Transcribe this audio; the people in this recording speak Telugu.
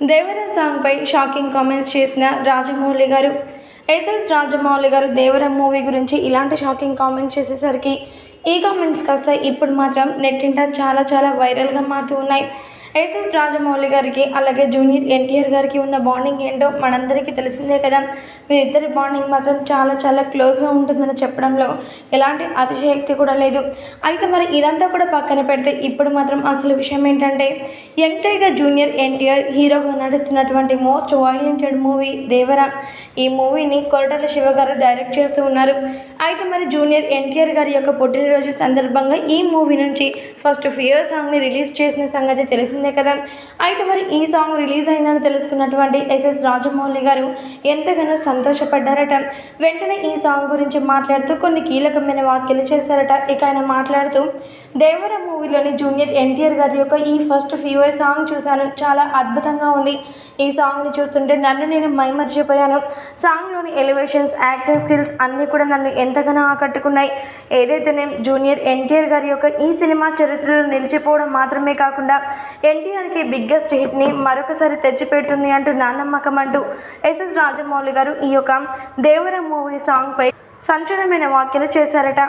దేవర సాంగ్పై షాకింగ్ కామెంట్స్ చేసిన రాజమౌళి గారు. ఎస్ఎస్ రాజమౌళి గారు దేవర మూవీ గురించి ఇలాంటి షాకింగ్ కామెంట్స్ చేసేసరికి ఈ కామెంట్స్ కాస్త ఇప్పుడు మాత్రం నెట్టింట చాలా చాలా వైరల్గా మారుతూ ఉన్నాయి. ఎస్ఎస్ రాజమౌళి గారికి అలాగే జూనియర్ ఎన్టీఆర్ గారికి ఉన్న బాండింగ్ ఏంటో మనందరికీ తెలిసిందే కదా. వీరిద్దరి బాండింగ్ మాత్రం చాలా చాలా క్లోజ్గా ఉంటుందని చెప్పడంలో ఎలాంటి అతిశయక్తి కూడా లేదు. అయితే మరి ఇదంతా కూడా పక్కన పెడితే ఇప్పుడు మాత్రం అసలు విషయం ఏంటంటే యంగ్ టైగర్ జూనియర్ ఎన్టీఆర్ హీరోగా నడుస్తున్నటువంటి మోస్ట్ వైలెంటెడ్ మూవీ దేవర. ఈ మూవీని కొరటాల శివ గారు డైరెక్ట్ చేస్తూ ఉన్నారు. అయితే మరి జూనియర్ ఎన్టీఆర్ గారి యొక్క పుట్టినరోజు సందర్భంగా ఈ మూవీ నుంచి ఫస్ట్ ఫియర్ సాంగ్ని రిలీజ్ చేసిన సంగతి తెలిసిందే కదా. అయితే మరి ఈ సాంగ్ రిలీజ్ అయిందని తెలుసుకున్నటువంటి ఎస్ఎస్ రాజమౌళి గారు ఎంతగానో సంతోషపడ్డారట. వెంటనే ఈ సాంగ్ గురించి మాట్లాడుతూ కొన్ని కీలకమైన వ్యాఖ్యలు చేశారట. ఇక ఆయన మాట్లాడుతూ దేవర మూవీలోని జూనియర్ ఎన్టీఆర్ గారి యొక్క ఈ ఫస్ట్ ఫీవర్ సాంగ్ చూశాను. చాలా అద్భుతంగా ఉంది. ఈ సాంగ్ని చూస్తుంటే నన్ను నేను మైమర్చిపోయాను. సాంగ్లోని ఎలివేషన్స్ యాక్టింగ్ స్కిల్స్ అన్నీ కూడా నన్ను ఎంతగానో ఆకట్టుకున్నాయి. ఏదైతేనే జూనియర్ ఎన్టీఆర్ గారి యొక్క ఈ సినిమా చరిత్రలో నిలిచిపోవడం మాత్రమే కాకుండా ఎన్టీఆర్కి బిగ్గెస్ట్ హిట్ని మరొకసారి తెచ్చిపెడుతుంది అంటూ నానమ్మకం అంటూ ఎస్ఎస్ రాజమౌళి గారు ఈ యొక్క దేవర మూవీ సాంగ్పై సంచలనమైన వ్యాఖ్యలు చేశారట.